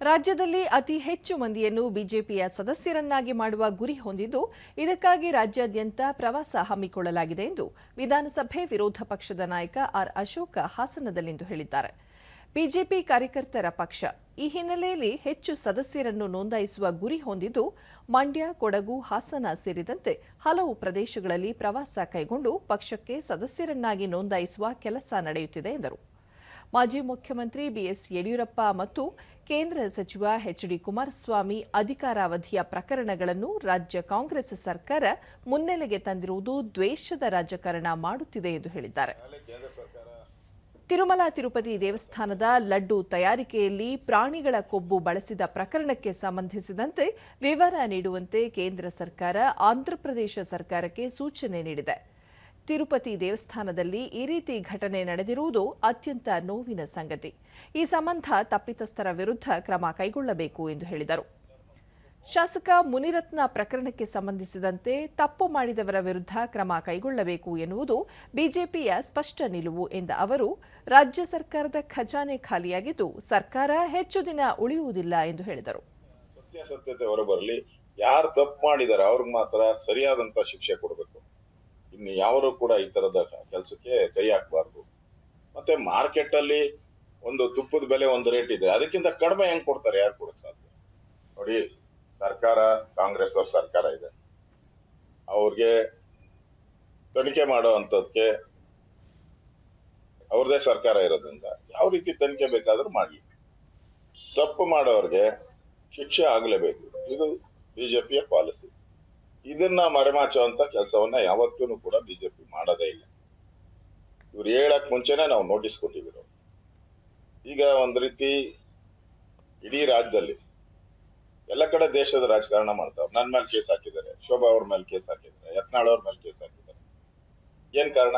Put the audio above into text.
ರಾಜ್ಯದಲ್ಲಿ ಅತಿ ಹೆಚ್ಚು ಮಂದಿಯನ್ನು ಬಿಜೆಪಿಯ ಸದಸ್ಯರನ್ನಾಗಿ ಮಾಡುವ ಗುರಿ ಹೊಂದಿದ್ದು, ಇದಕ್ಕಾಗಿ ರಾಜ್ಯಾದ್ಯಂತ ಪ್ರವಾಸ ಹಮ್ಮಿಕೊಳ್ಳಲಾಗಿದೆ ಎಂದು ವಿಧಾನಸಭೆ ವಿರೋಧ ಪಕ್ಷದ ನಾಯಕ ಆರ್ ಅಶೋಕ ಹಾಸನದಲ್ಲಿಂದು ಹೇಳಿದ್ದಾರೆ. ಬಿಜೆಪಿ ಕಾರ್ಯಕರ್ತರ ಪಕ್ಷ ಈ ಹಿನ್ನೆಲೆಯಲ್ಲಿ ಹೆಚ್ಚು ಸದಸ್ಯರನ್ನು ನೋಂದಾಯಿಸುವ ಗುರಿ ಹೊಂದಿದ್ದು, ಮಂಡ್ಯ, ಕೊಡಗು, ಹಾಸನ ಸೇರಿದಂತೆ ಹಲವು ಪ್ರದೇಶಗಳಲ್ಲಿ ಪ್ರವಾಸ ಕೈಗೊಂಡು ಪಕ್ಷಕ್ಕೆ ಸದಸ್ಯರನ್ನಾಗಿ ನೋಂದಾಯಿಸುವ ಕೆಲಸ ನಡೆಯುತ್ತಿದೆ ಎಂದರು. ಮಾಜಿ ಮುಖ್ಯಮಂತ್ರಿ ಬಿಎಸ್ ಯಡಿಯೂರಪ್ಪ ಮತ್ತು ಕೇಂದ್ರ ಸಚಿವ ಎಚ್ಡಿ ಕುಮಾರಸ್ವಾಮಿ ಅಧಿಕಾರಾವಧಿಯ ಪ್ರಕರಣಗಳನ್ನು ರಾಜ್ಯ ಕಾಂಗ್ರೆಸ್ ಸರ್ಕಾರ ಮುನ್ನೆಲೆಗೆ ತಂದಿರುವುದು ದ್ವೇಷದ ರಾಜಕಾರಣ ಮಾಡುತ್ತಿದೆ ಎಂದು ಹೇಳಿದ್ದಾರೆ. ತಿರುಮಲ ತಿರುಪತಿ ದೇವಸ್ಥಾನದ ಲಡ್ಡು ತಯಾರಿಕೆಯಲ್ಲಿ ಪ್ರಾಣಿಗಳ ಕೊಬ್ಬು ಬಳಸಿದ ಪ್ರಕರಣಕ್ಕೆ ಸಂಬಂಧಿಸಿದಂತೆ ವಿವರ ನೀಡುವಂತೆ ಕೇಂದ್ರ ಸರ್ಕಾರ ಆಂಧ್ರಪ್ರದೇಶ ಸರ್ಕಾರಕ್ಕೆ ಸೂಚನೆ ನೀಡಿದೆ. ತಿರುಪತಿ ದೇವಸ್ಥಾನದಲ್ಲಿ ಈ ರೀತಿ ಘಟನೆ ನಡೆದಿರುವುದು ಅತ್ಯಂತ ನೋವಿನ ಸಂಗತಿ. ಈ ಸಂಬಂಧ ತಪ್ಪಿತಸ್ಥರ ವಿರುದ್ಧ ಕ್ರಮ ಕೈಗೊಳ್ಳಬೇಕು ಎಂದು ಹೇಳಿದರು. ಶಾಸಕ ಮುನಿರತ್ನ ಪ್ರಕರಣಕ್ಕೆ ಸಂಬಂಧಿಸಿದಂತೆ ತಪ್ಪು ಮಾಡಿದವರ ವಿರುದ್ಧ ಕ್ರಮ ಕೈಗೊಳ್ಳಬೇಕು ಎನ್ನುವುದು ಬಿಜೆಪಿಯ ಸ್ಪಷ್ಟ ನಿಲುವು ಎಂದ ಅವರು, ರಾಜ್ಯ ಸರ್ಕಾರದ ಖಜಾನೆ ಖಾಲಿಯಾಗಿದ್ದು ಸರ್ಕಾರ ಹೆಚ್ಚು ದಿನ ಉಳಿಯುವುದಿಲ್ಲ ಎಂದು ಹೇಳಿದರು. ಯಾರು ತಪ್ಪು ಮಾಡಿದಾರೆ ಅವ್ರಿಗೆ ಮಾತ್ರ ಸರಿಯಾದಂತ ಶಿಕ್ಷೆ ಕೊಡಬೇಕು. ಇನ್ನು ಯಾರು ಕೂಡ ಈ ತರದ ಕೆಲಸಕ್ಕೆ ಕೈ ಹಾಕಬಾರ್ದು. ಮತ್ತೆ ಮಾರ್ಕೆಟ್ ಅಲ್ಲಿ ಒಂದು ತುಪ್ಪದ ಬೆಲೆ ಒಂದು ರೇಟ್ ಇದೆ. ಅದಕ್ಕಿಂತ ಕಡಿಮೆ ಹೆಂಗ್ ಕೊಡ್ತಾರೆ? ಯಾರು ಕೂಡ ಸಾಧ್ಯ? ನೋಡಿ, ಸರ್ಕಾರ ಕಾಂಗ್ರೆಸ್ ಅವ್ರ ಸರ್ಕಾರ ಇದೆ. ಅವ್ರಿಗೆ ತನಿಖೆ ಮಾಡೋ ಅಂತದಕ್ಕೆ ಅವ್ರದೇ ಸರ್ಕಾರ ಇರೋದ್ರಿಂದ ಯಾವ ರೀತಿ ತನಿಖೆ ಬೇಕಾದ್ರೂ ಮಾಡ್ಲಿ. ತಪ್ಪು ಮಾಡೋರ್ಗೆ ಶಿಕ್ಷೆ ಆಗಲೇಬೇಕು. ಇದು ಬಿಜೆಪಿಯ ಪಾಲಿಸಿ. ಇದನ್ನ ಮರೆಮಾಚುವಂತ ಕೆಲಸವನ್ನ ಯಾವತ್ತೂ ಕೂಡ ಬಿಜೆಪಿ ಮಾಡೋದೇ ಇಲ್ಲ. ಇವ್ರು ಹೇಳಕ್ ಮುಂಚೆನೆ ನಾವು ನೋಟಿಸ್ ಕೊಟ್ಟಿದ್ರು. ಈಗ ಒಂದ್ ರೀತಿ ಇಡೀ ರಾಜ್ಯದಲ್ಲಿ ಎಲ್ಲ ಕಡೆ ದೇಶದ ರಾಜಕಾರಣ ಮಾಡ್ತಾವ್ ನನ್ ಮೇಲೆ ಕೇಸ್ ಹಾಕಿದ್ದಾರೆ, ಶೋಭಾ ಅವ್ರ ಮೇಲೆ ಕೇಸ್ ಹಾಕಿದ್ದಾರೆ, ಯತ್ನಾಳ್ ಅವ್ರ ಮೇಲೆ ಕೇಸ್ ಹಾಕಿದ್ದಾರೆ. ಏನ್ ಕಾರಣ?